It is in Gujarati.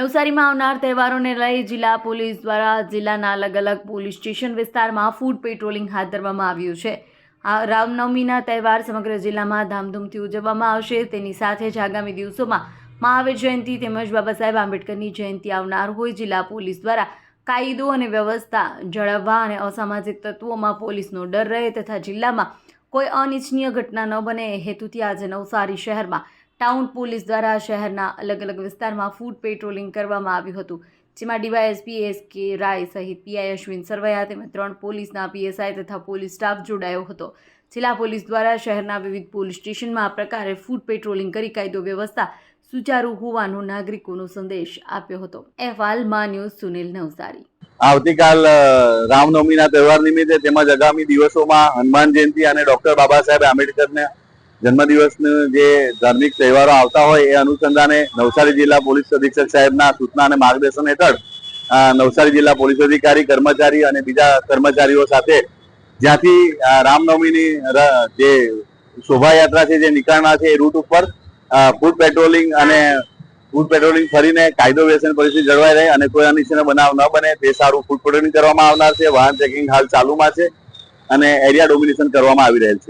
નવસારીમાં આવનાર તહેવારોને લઈ જિલ્લા પોલીસ દ્વારા જિલ્લાના અલગ અલગ પોલીસ સ્ટેશન વિસ્તારમાં ફૂડ પેટ્રોલિંગ હાથ ધરવામાં આવ્યું છે. આ રામનવમીના તહેવાર સમગ્ર જિલ્લામાં ધામધૂમથી ઉજવવામાં આવશે. તેની સાથે જ આગામી દિવસોમાં મહાવીર જયંતિ તેમજ બાબા સાહેબ આંબેડકરની જયંતિ આવનાર હોય. જિલ્લા પોલીસ દ્વારા કાયદો અને વ્યવસ્થા જળવવા અને અસામાજિક તત્વોમાં પોલીસનો ડર રહે તથા જિલ્લામાં કોઈ અનિચ્છનીય ઘટના ન બને હેતુથી આજે નવસારી શહેરમાં ટાઉન પોલીસ દ્વારા શહેરના અલગ અલગ વિસ્તારમાં ફૂડ પેટ્રોલિંગ કરવામાં આવ્યું હતું, જેમાં ડીવાયએસપી એસ કે રાય સહિત પીઆઈ અશ્વિન સરવૈયા તેમજ ત્રણ પોલીસના પીએસઆઈ તથા પોલીસ સ્ટાફ જોડાયો હતો. જિલ્લા પોલીસ દ્વારા શહેરના વિવિધ પોલીસ સ્ટેશનમાં આ પ્રકારે ફૂડ પેટ્રોલિંગ કરી કાયદો વ્યવસ્થા સુચારુ હોવાનો નાગરિકોનો સંદેશ આપ્યો હતો. અહેવાલમાં ન્યૂઝ સુનિલ નવસારી. આવતીકાલ રામનવમીના તહેવાર નિમિત્તે તેમજ આગામી દિવસોમાં હનુમાન જયંતિ અને ડોક્ટર બાબા સાહેબ આંબેડકરના જન્મદિવસનું જે ધાર્મિક તહેવારો આવતા હોય એ અનુસંધાને નવસારી જિલ્લા પોલીસ અધિક્ષક સાહેબના સૂચના અને માર્ગદર્શન હેઠળ નવસારી જિલ્લા પોલીસ અધિકારી, કર્મચારી અને બીજા કર્મચારીઓ સાથે જ્યાંથી રામનવમીની જે શોભાયાત્રા છે, જે નીકળનાર છે એ રૂટ ઉપર ફૂડ પેટ્રોલિંગ અને ફૂડ પેટ્રોલિંગ ફરીને કાયદો વ્યસન પરિસ્થિતિ જળવાઈ રહે અને કોઈ અનિચ્છનીય બનાવ ન બને તે સારું ફૂડ પેટ્રોલિંગ કરવામાં આવનાર છે, વાહન ચેકિંગ હાલ ચાલુમાં છે અને એરિયા ડોમિનેશન કરવામાં આવી રહેલ છે.